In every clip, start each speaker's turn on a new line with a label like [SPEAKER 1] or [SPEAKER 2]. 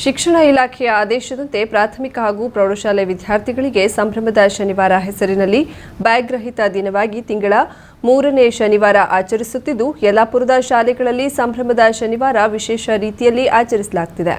[SPEAKER 1] ಶಿಕ್ಷಣ ಇಲಾಖೆಯ ಆದೇಶದಂತೆ ಪ್ರಾಥಮಿಕ ಹಾಗೂ ಪ್ರೌಢಶಾಲೆ ವಿದ್ಯಾರ್ಥಿಗಳಿಗೆ ಸಂಭ್ರಮದ ಶನಿವಾರ ಹೆಸರಿನಲ್ಲಿ ಬ್ಯಾಗ್ ರಹಿತ ದಿನವಾಗಿ ತಿಂಗಳ ಮೂರನೇ ಶನಿವಾರ ಆಚರಿಸುತ್ತಿದ್ದು ಯಲ್ಲಾಪುರದ ಶಾಲೆಗಳಲ್ಲಿ ಸಂಭ್ರಮದ ಶನಿವಾರ ವಿಶೇಷ ರೀತಿಯಲ್ಲಿ ಆಚರಿಸಲಾಗುತ್ತಿದೆ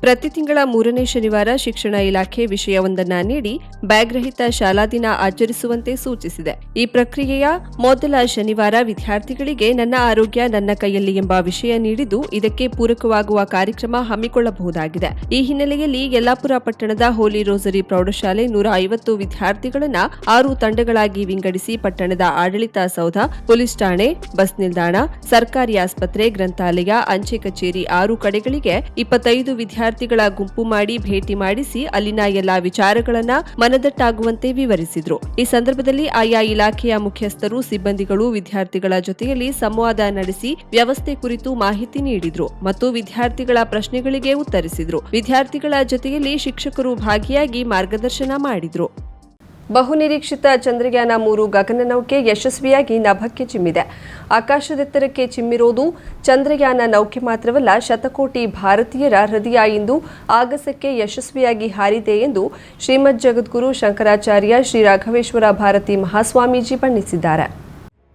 [SPEAKER 1] ಪ್ರತಿ ತಿಂಗಳ ಮೂರನೇ ಶನಿವಾರ ಶಿಕ್ಷಣ ಇಲಾಖೆ ವಿಷಯವೊಂದನ್ನ ನೀಡಿ ಬ್ಯಾಗ್ ರಹಿತ ಶಾಲಾ ದಿನ ಆಚರಿಸುವಂತೆ ಸೂಚಿಸಿದೆ. ಈ ಪ್ರಕ್ರಿಯೆಯ ಮೊದಲ ಶನಿವಾರ ವಿದ್ಯಾರ್ಥಿಗಳಿಗೆ ನನ್ನ ಆರೋಗ್ಯ ನನ್ನ ಕೈಯಲ್ಲಿ ಎಂಬ ವಿಷಯ ನೀಡಿದ್ದು ಇದಕ್ಕೆ ಪೂರಕವಾಗುವ ಕಾರ್ಯಕ್ರಮ ಹಮ್ಮಿಕೊಳ್ಳಬಹುದಾಗಿದೆ. ಈ ಹಿನ್ನೆಲೆಯಲ್ಲಿ ಯಲ್ಲಾಪುರ ಪಟ್ಟಣದ ಹೋಲಿ ರೋಸರಿ ಪ್ರೌಢಶಾಲೆ ನೂರ ಐವತ್ತು ವಿದ್ಯಾರ್ಥಿಗಳನ್ನ ಆರು ತಂಡಗಳಾಗಿ ವಿಂಗಡಿಸಿ ಪಟ್ಟಣದ ಆಡಳಿತ ಸೌಧ, ಪೊಲೀಸ್ ಠಾಣೆ, ಬಸ್ ನಿಲ್ದಾಣ, ಸರ್ಕಾರಿ ಆಸ್ಪತ್ರೆ, ಗ್ರಂಥಾಲಯ, ಅಂಚೆ ಕಚೇರಿ ಆರು ಕಡೆಗಳಿಗೆ ಇಪ್ಪತ್ತೈದು ವಿದ್ಯಾರ್ಥಿಗಳ ಗುಂಪು ಮಾಡಿ ಭೇಟಿ ಮಾಡಿಸಿ ಅಲ್ಲಿನ ಎಲ್ಲಾ ವಿಚಾರಗಳನ್ನ ಮನದಟ್ಟಾಗುವಂತೆ ವಿವರಿಸಿದ್ರು. ಈ ಸಂದರ್ಭದಲ್ಲಿ ಆಯಾ ಇಲಾಖೆಯ ಮುಖ್ಯಸ್ಥರು, ಸಿಬ್ಬಂದಿಗಳು, ವಿದ್ಯಾರ್ಥಿಗಳ ಜೊತೆಯಲ್ಲಿ ಸಂವಾದ ನಡೆಸಿ ವ್ಯವಸ್ಥೆ ಕುರಿತು ಮಾಹಿತಿ ನೀಡಿದ್ರು ಮತ್ತು ವಿದ್ಯಾರ್ಥಿಗಳ ಪ್ರಶ್ನೆಗಳಿಗೆ ಉತ್ತರಿಸಿದ್ರು. ವಿದ್ಯಾರ್ಥಿಗಳ ಜೊತೆಯಲ್ಲಿ ಶಿಕ್ಷಕರು ಭಾಗಿಯಾಗಿ ಮಾರ್ಗದರ್ಶನ ಮಾಡಿದ್ರು. ಬಹುನಿರೀಕ್ಷಿತ ಚಂದ್ರಯಾನ ಮೂರು ಗಗನನೌಕೆ ಯಶಸ್ವಿಯಾಗಿ ನಭಕ್ಕೆ ಚಿಮ್ಮಿದೆ. ಆಕಾಶದೆತ್ತರಕ್ಕೆ ಚಿಮ್ಮಿರೋದು ಚಂದ್ರಯಾನ ನೌಕೆ ಮಾತ್ರವಲ್ಲ, ಶತಕೋಟಿ ಭಾರತೀಯರ ಹೃದಯ ಇಂದು ಆಗಸಕ್ಕೆ ಯಶಸ್ವಿಯಾಗಿ ಹಾರಿದೆ ಎಂದು ಶ್ರೀಮದ್ ಜಗದ್ಗುರು ಶಂಕರಾಚಾರ್ಯ ಶ್ರೀ ರಾಘವೇಶ್ವರ ಭಾರತಿ ಮಹಾಸ್ವಾಮೀಜಿ ಬಣ್ಣಿಸಿದ್ದಾರೆ.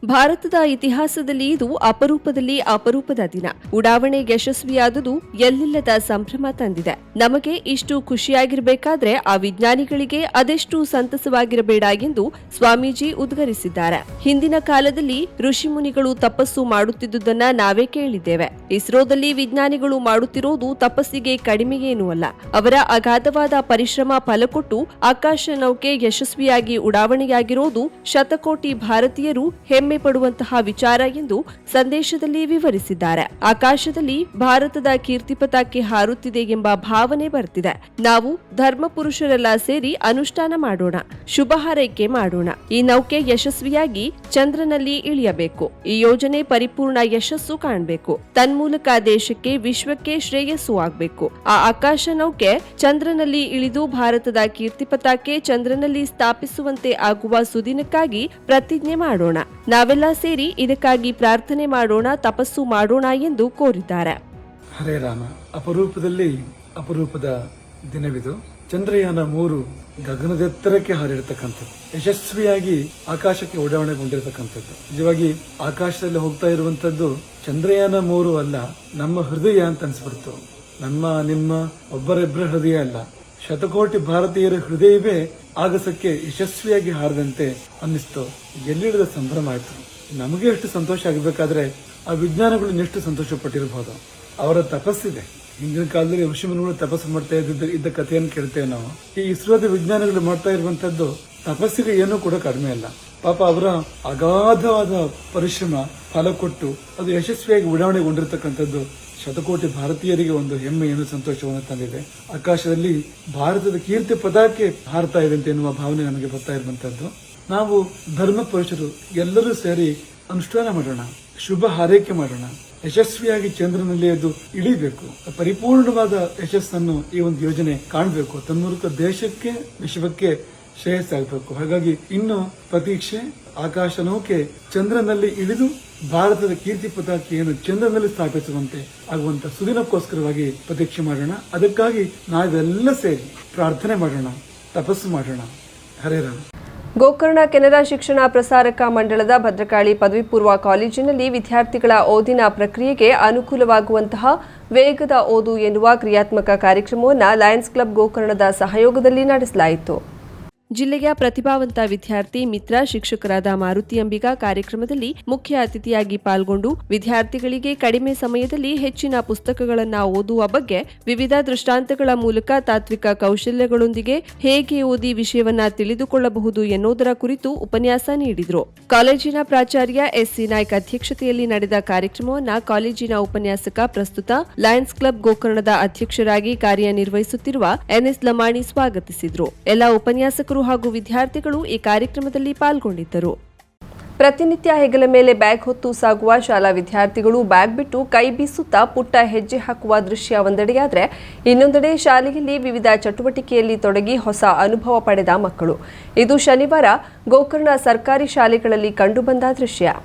[SPEAKER 1] ಭಾರತದ ಇತಿಹಾಸದಲ್ಲಿ ಇದು ಅಪರೂಪದಲ್ಲಿ ಅಪರೂಪದ ದಿನ. ಉಡಾವಣೆ ಯಶಸ್ವಿಯಾದುದು ಎಲ್ಲಿಲ್ಲದ ಸಂಭ್ರಮ ತಂದಿದೆ. ನಮಗೆ ಇಷ್ಟು ಖುಷಿಯಾಗಿರಬೇಕಾದ್ರೆ ಆ ವಿಜ್ಞಾನಿಗಳಿಗೆ ಅದೆಷ್ಟು ಸಂತಸವಾಗಿರಬೇಡ ಎಂದು ಸ್ವಾಮೀಜಿ ಉದ್ಗರಿಸಿದ್ದಾರೆ. ಹಿಂದಿನ ಕಾಲದಲ್ಲಿ ಋಷಿಮುನಿಗಳು ತಪಸ್ಸು ಮಾಡುತ್ತಿದ್ದುದನ್ನ ನಾವೇ ಕೇಳಿದ್ದೇವೆ. ಇಸ್ರೋದಲ್ಲಿ ವಿಜ್ಞಾನಿಗಳು ಮಾಡುತ್ತಿರೋದು ತಪಸ್ಸಿಗೆ ಕಡಿಮೆಯೇನೂ ಅಲ್ಲ. ಅವರ ಅಗಾಧವಾದ ಪರಿಶ್ರಮ ಫಲಕೊಟ್ಟು ಆಕಾಶ ನೌಕೆ ಯಶಸ್ವಿಯಾಗಿ ಉಡಾವಣೆಯಾಗಿರೋದು ಶತಕೋಟಿ ಭಾರತೀಯರು ಹೆಮ್ಮೆ ಪಡುವಂತಹ ವಿಚಾರ ಎಂದು ಸಂದೇಶದಲ್ಲಿ ವಿವರಿಸಿದ್ದಾರೆ. ಆಕಾಶದಲ್ಲಿ ಭಾರತದ ಕೀರ್ತಿ ಪತಾಕೆ ಹಾರುತ್ತಿದೆ ಎಂಬ ಭಾವನೆ ಬರ್ತಿದೆ. ನಾವು ಧರ್ಮ ಪುರುಷರೆಲ್ಲ ಸೇರಿ ಅನುಷ್ಠಾನ ಮಾಡೋಣ, ಶುಭ ಹಾರೈಕೆ ಮಾಡೋಣ. ಈ ನೌಕೆ ಯಶಸ್ವಿಯಾಗಿ ಚಂದ್ರನಲ್ಲಿ ಇಳಿಯಬೇಕು. ಈ ಯೋಜನೆ ಪರಿಪೂರ್ಣ ಯಶಸ್ಸು ಕಾಣಬೇಕು. ತನ್ಮೂಲಕ ದೇಶಕ್ಕೆ ವಿಶ್ವಕ್ಕೆ ಶ್ರೇಯಸ್ಸು ಆಗಬೇಕು. ಆ ಆಕಾಶ ನೌಕೆ ಚಂದ್ರನಲ್ಲಿ ಇಳಿದು ಭಾರತದ ಕೀರ್ತಿ ಪತಾಕೆ ಚಂದ್ರನಲ್ಲಿ ಸ್ಥಾಪಿಸುವಂತೆ ಆಗುವ ಸುದಿನಕ್ಕಾಗಿ ಪ್ರತಿಜ್ಞೆ ಮಾಡೋಣ. ನಾವೆಲ್ಲ ಸೇರಿ ಇದಕ್ಕಾಗಿ ಪ್ರಾರ್ಥನೆ ಮಾಡೋಣ, ತಪಸ್ಸು ಮಾಡೋಣ ಎಂದು ಕೋರಿದ್ದಾರೆ.
[SPEAKER 2] ಹರೇ ರಾಮ. ಅಪರೂಪದಲ್ಲಿ ಅಪರೂಪದ ದಿನವಿದು. ಚಂದ್ರಯಾನ ಮೂರು ಗಗನದೆತ್ತರಕ್ಕೆ ಹಾರಿರ್ತಕ್ಕಂಥದ್ದು. ಯಶಸ್ವಿಯಾಗಿ ಆಕಾಶಕ್ಕೆ ಉಡಾವಣೆಗೊಂಡಿರತಕ್ಕಂಥದ್ದು. ನಿಜವಾಗಿ ಆಕಾಶದಲ್ಲಿ ಹೋಗ್ತಾ ಇರುವಂತದ್ದು ಚಂದ್ರಯಾನ ಮೂರು ಅಲ್ಲ, ನಮ್ಮ ಹೃದಯ ಅಂತ ಅನ್ಸ್ಬಿಡ್ತು. ನಮ್ಮ, ನಿಮ್ಮ ಒಬ್ಬರಿಬ್ಬರ ಹೃದಯ ಅಲ್ಲ. ಶತಕೋಟಿ ಭಾರತೀಯರ ಹೃದಯವೇ ಆಗಸಕ್ಕೆ ಯಶಸ್ವಿಯಾಗಿ ಹಾರದಂತೆ ಅನ್ನಿಸ್ತು. ಎಲ್ಲಿಡದ ಸಂಭ್ರಮ ಆಯ್ತು? ನಮಗೆ ಎಷ್ಟು ಸಂತೋಷ ಆಗಬೇಕಾದ್ರೆ ಆ ವಿಜ್ಞಾನಗಳು ಎಷ್ಟು ಸಂತೋಷ ಪಟ್ಟಿರಬಹುದು ಅವರ ತಪಸ್ಸಿದೆ. ಹಿಂದಿನ ಕಾಲದಲ್ಲಿ ಋಷಿಮುನಿಗಳು ತಪಸ್ಸು ಮಾಡ್ತಾ ಇದ್ದ ಇದ್ದ ಕಥೆಯನ್ನು ಕೇಳ್ತೇವೆ ನಾವು. ಈ ಇಸ್ರೋದ ವಿಜ್ಞಾನಗಳು ಮಾಡ್ತಾ ಇರುವಂತದ್ದು ತಪಸ್ಸಿಗೆ ಏನೂ ಕೂಡ ಕಡಿಮೆ ಅಲ್ಲ. ಪಾಪ ಅವರ ಅಗಾಧವಾದ ಪರಿಶ್ರಮ, ಫಲ ಕೊಟ್ಟು ಅದು ಯಶಸ್ವಿಯಾಗಿ ಉಡಾವಣೆಗೊಂಡಿರ್ತಕ್ಕಂಥದ್ದು ಶತಕೋಟಿ ಭಾರತೀಯರಿಗೆ ಒಂದು ಹೆಮ್ಮೆಯನ್ನು, ಸಂತೋಷವನ್ನು ತಂದಿದೆ. ಆಕಾಶದಲ್ಲಿ ಭಾರತದ ಕೀರ್ತಿ ಪದಕ್ಕೆ ಹಾರ್ತಾ ಇದೆ ಅಂತ ಎನ್ನುವ ಭಾವನೆ ನಮಗೆ ಬರ್ತಾ ಇರುವಂತದ್ದು ನಾವು ಧರ್ಮ ಪುರುಷರು ಎಲ್ಲರೂ ಸೇರಿ ಅನುಷ್ಠಾನ ಮಾಡೋಣ, ಶುಭ ಹಾರೈಕೆ ಮಾಡೋಣ, ಯಶಸ್ವಿಯಾಗಿ ಚಂದ್ರನಲ್ಲಿ ಅದು ಇಳಿಬೇಕು, ಪರಿಪೂರ್ಣವಾದ ಯಶಸ್ಸನ್ನು ಈ ಒಂದು ಯೋಜನೆ ಕಾಣಬೇಕು. ತನ್ಮೂಲಕ ದೇಶಕ್ಕೆ, ವಿಶ್ವಕ್ಕೆ ಶ್ರೇಯಸ್ಸಾಗಬೇಕು ಹಾಗಾಗಿ ಇನ್ನು ಪ್ರತೀಕ್ಷೆ ಆಕಾಶ ನೌಕೆ ಚಂದ್ರನಲ್ಲಿ ಇಳಿದು ಭಾರತದ ಕೀರ್ತಿ ಪತಾಕೆಯನ್ನು ಚಂದ್ರನಲ್ಲಿ ಸ್ಥಾಪಿಸುವಂತೆ ಆಗುವಂತ ಸುದಿನಕ್ಕೋಸ್ಕರವಾಗಿ ಪ್ರತೀಕ್ಷೆ ಮಾಡೋಣ. ಅದಕ್ಕಾಗಿ ನಾವೆಲ್ಲ ಸೇರಿ ಪ್ರಾರ್ಥನೆ ಮಾಡೋಣ, ತಪಸ್ಸು ಮಾಡೋಣ. ಹರೇ ರಾಮ.
[SPEAKER 1] ಗೋಕರ್ಣ ಕೆನರಾ ಶಿಕ್ಷಣ ಪ್ರಸಾರಕ ಮಂಡಳದ ಭದ್ರಕಾಳಿ ಪದವಿ ಪೂರ್ವ ಕಾಲೇಜಿನಲ್ಲಿ ವಿದ್ಯಾರ್ಥಿಗಳ ಓದಿನ ಪ್ರಕ್ರಿಯೆಗೆ ಅನುಕೂಲವಾಗುವಂತಹ ವೇಗದ ಓದು ಎನ್ನುವ ಕ್ರಿಯಾತ್ಮಕ ಕಾರ್ಯಕ್ರಮವನ್ನು ಲಯನ್ಸ್ ಕ್ಲಬ್ ಗೋಕರ್ಣದ ಸಹಯೋಗದಲ್ಲಿ ನಡೆಸಲಾಯಿತು. ಜಿಲ್ಲೆಯ ಪ್ರತಿಭಾವಂತ ವಿದ್ಯಾರ್ಥಿ ಮಿತ್ರ ಶಿಕ್ಷಕರಾದ ಮಾರುತಿ ಅಂಬಿಗಾ ಕಾರ್ಯಕ್ರಮದಲ್ಲಿ ಮುಖ್ಯ ಅತಿಥಿಯಾಗಿ ಪಾಲ್ಗೊಂಡು ವಿದ್ಯಾರ್ಥಿಗಳಿಗೆ ಕಡಿಮೆ ಸಮಯದಲ್ಲಿ ಹೆಚ್ಚಿನ ಪುಸ್ತಕಗಳನ್ನು ಓದುವ ಬಗ್ಗೆ ವಿವಿಧ ದೃಷ್ಟಾಂತಗಳ ಮೂಲಕ ತಾತ್ವಿಕ ಕೌಶಲ್ಯಗಳೊಂದಿಗೆ ಹೇಗೆ ಓದಿ ವಿಷಯವನ್ನ ತಿಳಿದುಕೊಳ್ಳಬಹುದು ಎನ್ನುವುದರ ಕುರಿತು ಉಪನ್ಯಾಸ ನೀಡಿದರು. ಕಾಲೇಜಿನ ಪ್ರಾಚಾರ್ಯ ಎಸ್ಸಿ ನಾಯ್ಕ ಅಧ್ಯಕ್ಷತೆಯಲ್ಲಿ ನಡೆದ ಕಾರ್ಯಕ್ರಮವನ್ನ ಕಾಲೇಜಿನ ಉಪನ್ಯಾಸಕ ಪ್ರಸ್ತುತ ಲಯನ್ಸ್ ಕ್ಲಬ್ ಗೋಕರ್ಣದ ಅಧ್ಯಕ್ಷರಾಗಿ ಕಾರ್ಯನಿರ್ವಹಿಸುತ್ತಿರುವ ಎನ್ಎಸ್ ಲಮಾಣಿ ಸ್ವಾಗತಿಸಿದರು. ಎಲ್ಲ ಉಪನ್ಯಾಸಕರು ಹಾಗೂ ವಿದ್ಯಾರ್ಥಿಗಳು ಈ ಕಾರ್ಯಕ್ರಮದಲ್ಲಿ ಪಾಲ್ಗೊಂಡಿದ್ದರು. ಪ್ರತಿನಿತ್ಯ ಹೆಗಲ ಮೇಲೆ ಬ್ಯಾಗ್ ಹೊತ್ತು ಸಾಗುವ ಶಾಲಾ ವಿದ್ಯಾರ್ಥಿಗಳು ಬ್ಯಾಗ್ ಬಿಟ್ಟು ಕೈ ಬೀಸುತ್ತಾ ಪುಟ್ಟ ಹೆಜ್ಜೆ ಹಾಕುವ ದೃಶ್ಯ ಒಂದೆಡೆಯಾದರೆ ಇನ್ನೊಂದೆಡೆ ಶಾಲೆಯಲ್ಲಿ ವಿವಿಧ ಚಟುವಟಿಕೆಯಲ್ಲಿ ತೊಡಗಿ ಹೊಸ ಅನುಭವ ಪಡೆದ ಮಕ್ಕಳು. ಇದು ಶನಿವಾರ ಗೋಕರ್ಣ ಸರ್ಕಾರಿ ಶಾಲೆಗಳಲ್ಲಿ ಕಂಡುಬಂದ ದೃಶ್ಯ.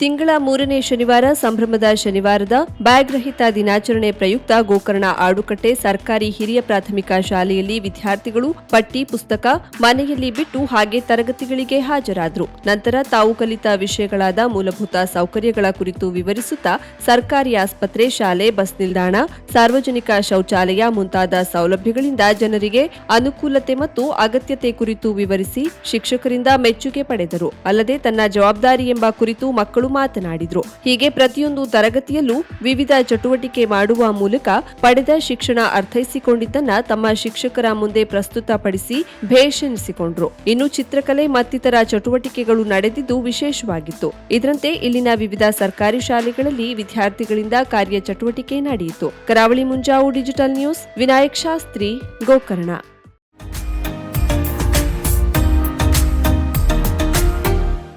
[SPEAKER 1] ತಿಂಗಳ ಮೂರನೇ ಶನಿವಾರ, ಸಂಭ್ರಮದ ಶನಿವಾರದ ಬ್ಯಾಗ್ ರಹಿತ ದಿನಾಚರಣೆ ಪ್ರಯುಕ್ತ ಗೋಕರ್ಣ ಆಡುಕಟ್ಟೆ ಸರ್ಕಾರಿ ಹಿರಿಯ ಪ್ರಾಥಮಿಕ ಶಾಲೆಯಲ್ಲಿ ವಿದ್ಯಾರ್ಥಿಗಳು ಪಟ್ಟಿ, ಪುಸ್ತಕ ಮನೆಯಲ್ಲಿ ಬಿಟ್ಟು ಹಾಗೆ ತರಗತಿಗಳಿಗೆ ಹಾಜರಾದರು. ನಂತರ ತಾವು ಕಲಿತ ವಿಷಯಗಳಾದ ಮೂಲಭೂತ ಸೌಕರ್ಯಗಳ ಕುರಿತು ವಿವರಿಸುತ್ತಾ ಸರ್ಕಾರಿ ಆಸ್ಪತ್ರೆ, ಶಾಲೆ, ಬಸ್ ನಿಲ್ದಾಣ, ಸಾರ್ವಜನಿಕ ಶೌಚಾಲಯ ಮುಂತಾದ ಸೌಲಭ್ಯಗಳಿಂದ ಜನರಿಗೆ ಅನುಕೂಲತೆ ಮತ್ತು ಅಗತ್ಯತೆ ಕುರಿತು ವಿವರಿಸಿ ಶಿಕ್ಷಕರಿಂದ ಮೆಚ್ಚುಗೆ ಪಡೆದರು. ಅಲ್ಲದೆ ತನ್ನ ಜವಾಬ್ದಾರಿ ಎಂಬ ಕುರಿತು ಮಕ್ಕಳು ಮಾತನಾಡಿದ್ರು. ಹೀಗೆ ಪ್ರತಿಯೊಂದು ತರಗತಿಯಲ್ಲೂ ವಿವಿಧ ಚಟುವಟಿಕೆ ಮಾಡುವ ಮೂಲಕ ಪಡೆದ ಶಿಕ್ಷಣ ಅರ್ಥೈಸಿಕೊಂಡಿದ್ದನ್ನ ತಮ್ಮ ಶಿಕ್ಷಕರ ಮುಂದೆ ಪ್ರಸ್ತುತಪಡಿಸಿ ಭೇಷಣಿಸಿಕೊಂಡ್ರು ಇನ್ನು ಚಿತ್ರಕಲೆ ಮತ್ತಿತರ ಚಟುವಟಿಕೆಗಳು ನಡೆದಿದ್ದು ವಿಶೇಷವಾಗಿತ್ತು. ಇದರಂತೆ ಇಲ್ಲಿನ ವಿವಿಧ ಸರ್ಕಾರಿ ಶಾಲೆಗಳಲ್ಲಿ ವಿದ್ಯಾರ್ಥಿಗಳಿಂದ ಕಾರ್ಯ ಚಟುವಟಿಕೆ ನಡೆಯಿತು. Karavali Munjavu digital news, Vinayak Shastri, Gokarna.